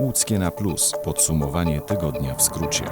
Łódzkie na plus. Podsumowanie tygodnia w skrócie.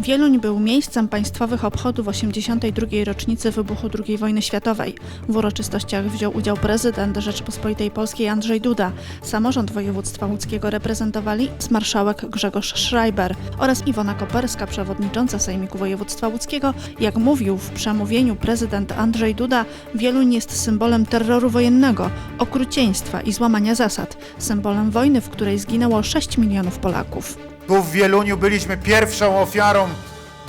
Wieluń był miejscem państwowych obchodów 82. rocznicy wybuchu II wojny światowej. W uroczystościach wziął udział prezydent Rzeczypospolitej Polskiej Andrzej Duda. Samorząd województwa łódzkiego reprezentowali marszałek Grzegorz Schreiber oraz Iwona Koperska, przewodnicząca Sejmiku Województwa Łódzkiego. Jak mówił w przemówieniu prezydent Andrzej Duda, Wieluń jest symbolem terroru wojennego, okrucieństwa i złamania zasad, symbolem wojny, w której zginęło 6 milionów Polaków. Tu w Wieluniu byliśmy pierwszą ofiarą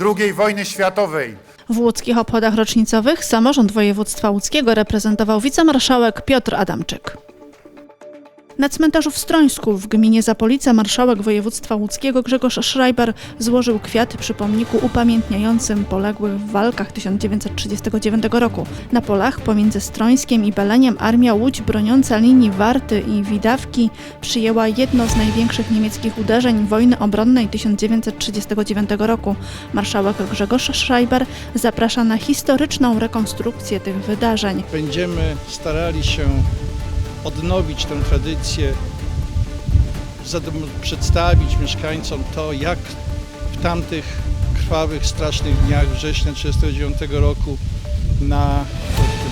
II wojny światowej. W łódzkich obchodach rocznicowych samorząd województwa łódzkiego reprezentował wicemarszałek Piotr Adamczyk. Na cmentarzu w Strońsku w gminie Zapolice marszałek województwa łódzkiego Grzegorz Schreiber złożył kwiaty przy pomniku upamiętniającym poległych w walkach 1939 roku. Na polach pomiędzy Strońskiem i Beleniem armia Łódź broniąca linii Warty i Widawki przyjęła jedno z największych niemieckich uderzeń wojny obronnej 1939 roku. Marszałek Grzegorz Schreiber zaprasza na historyczną rekonstrukcję tych wydarzeń. Będziemy starali się odnowić tę tradycję, przedstawić mieszkańcom to, jak w tamtych krwawych, strasznych dniach września 1939 roku na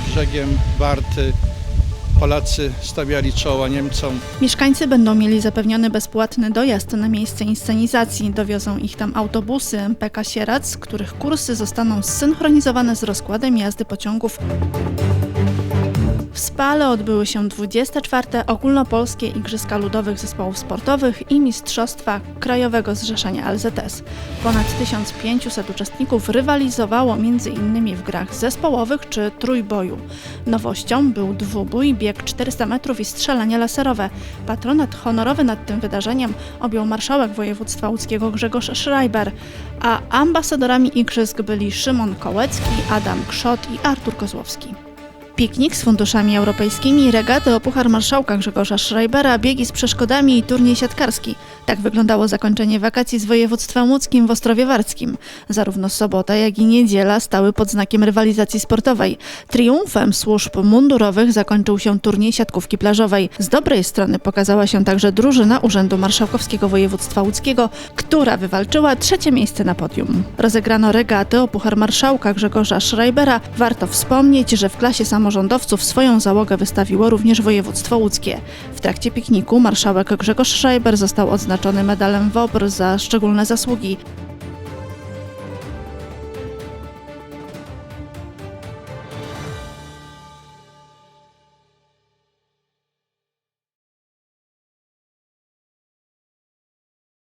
brzegiem Warty Polacy stawiali czoła Niemcom. Mieszkańcy będą mieli zapewniony bezpłatny dojazd na miejsce inscenizacji. Dowiozą ich tam autobusy MPK Sierac, których kursy zostaną zsynchronizowane z rozkładem jazdy pociągów. W Spale odbyły się 24. ogólnopolskie Igrzyska Ludowych Zespołów Sportowych i Mistrzostwa Krajowego Zrzeszenia LZS. Ponad 1500 uczestników rywalizowało m.in. w grach zespołowych czy trójboju. Nowością był dwubój, bieg 400 metrów i strzelanie laserowe. Patronat honorowy nad tym wydarzeniem objął marszałek województwa łódzkiego Grzegorz Schreiber, a ambasadorami igrzysk byli Szymon Kołecki, Adam Krzot i Artur Kozłowski. Piknik z funduszami europejskimi, regaty o Puchar Marszałka Grzegorza Schreibera, biegi z przeszkodami i turniej siatkarski. Tak wyglądało zakończenie wakacji z województwem łódzkim w Ostrowie Warckim. Zarówno sobota, jak i niedziela stały pod znakiem rywalizacji sportowej. Triumfem służb mundurowych zakończył się turniej siatkówki plażowej. Z dobrej strony pokazała się także drużyna Urzędu Marszałkowskiego Województwa Łódzkiego, która wywalczyła trzecie miejsce na podium. Rozegrano regaty o Puchar Marszałka Grzegorza Schreibera. Warto wspomnieć, że w klasie samorządowców swoją załogę wystawiło również województwo łódzkie. W trakcie pikniku marszałek Grzegorz Schreiber został odznaczony medalem WOBR za szczególne zasługi.